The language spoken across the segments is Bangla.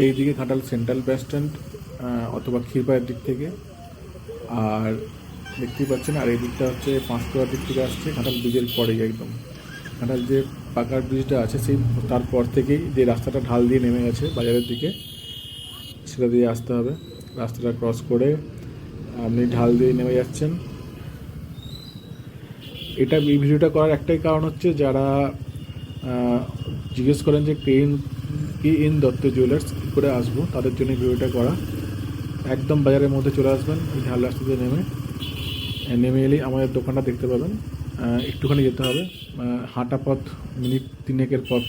এইদিকে ঘাটাল সেন্ট্রাল বাস স্ট্যান্ড অথবা ক্ষীরপায়ের দিক থেকে। আর দেখতেই পাচ্ছেন, আর এই দিকটা হচ্ছে পাঁচকুড়ার দিক থেকে আসছে, ঘাটাল ব্রিজের পরেই একদম। ঘাটাল যে পাকার ব্রিজটা আছে, সেই তারপর থেকেই যে রাস্তাটা ঢাল দিয়ে নেমে গেছে বাজারের দিকে, সেটা দিয়ে আসতে হবে। রাস্তাটা ক্রস করে আপনি ঢাল দিয়ে নেমে যাচ্ছেন। এটা, এই ভিডিওটা করার একটাই কারণ হচ্ছে যারা জিজ্ঞেস করেন যে কে কি ইন দত্ত জুয়েলার্স কী করে আসব, তাদের জন্য ভিডিওটা করা। একদম বাজারের মধ্যে চলে আসবেন এই ঢাল রাস্তা দিয়ে নেমে নেমে এলেই আমাদের দোকানটা দেখতে পাবেন। একটুখানি যেতে হবে। হাঁটা পথ মিনিট তিনেকের পথ।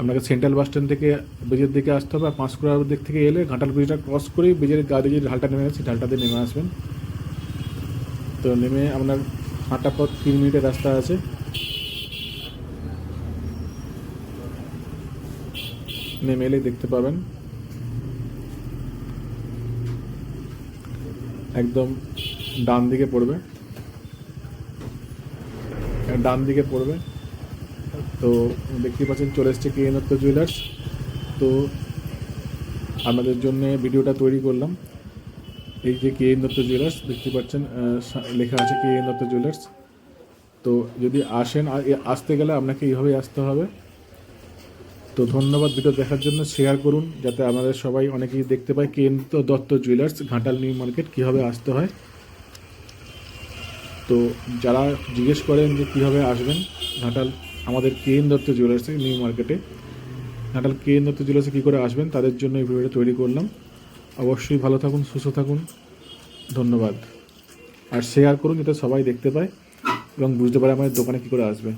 আপনাকে সেন্ট্রাল বাস স্ট্যান্ড থেকে ব্রিজের দিকে আসতে হবে, আর পাঁশকুড়ার দিক থেকে এলে ঘাটাল ব্রিজটা ক্রস করেই ব্রিজের গাড়ি যে ঢালটা নেমে গেছে ঢালটা দিয়ে নেমে আসবেন। তো নেমে আপনার হাঁটা পথ তিন মিনিটের রাস্তা আছে। নেমে এলেই দেখতে পাবেন। একদম ডান দিকে পড়বে। ডান দিকে পড়বে। তো দেখতে পাচ্ছেন, চলে এসছে কে দত্ত জুয়েলার্স তো আপনাদের জন্য ভিডিওটা তৈরি করলাম। এই যে কে এন দত্ত জুয়েলার্স দেখতে পাচ্ছেন লেখা আছে কে এন দত্ত জুয়েলার্স তো যদি আসেন আসতে গেলে আপনাকে এইভাবেই আসতে হবে। তো ধন্যবাদ ভিডিও দেখার জন্য। শেয়ার করুন, যাতে আমাদের সবাই অনেকেই দেখতে পায় K N Dutta jewellers Ghatal new market কীভাবে আসতে হয়। তো যারা জিজ্ঞেস করেন যে কীভাবে আসবেন, ঘাটাল আমাদের কে এন দত্ত জুয়েলার্সে নিউ মার্কেটে ঘাটাল কে এন দত্ত জুয়েলার্সে কী করে আসবেন, তাদের জন্য এই ভিডিওটা তৈরি করলাম। অবশ্যই ভালো থাকুন, সুস্থ থাকুন। ধন্যবাদ। আর শেয়ার করুন, যাতে সবাই দেখতে পায় এবং বুঝতে পারে আমাদের দোকানে কী করে আসবে।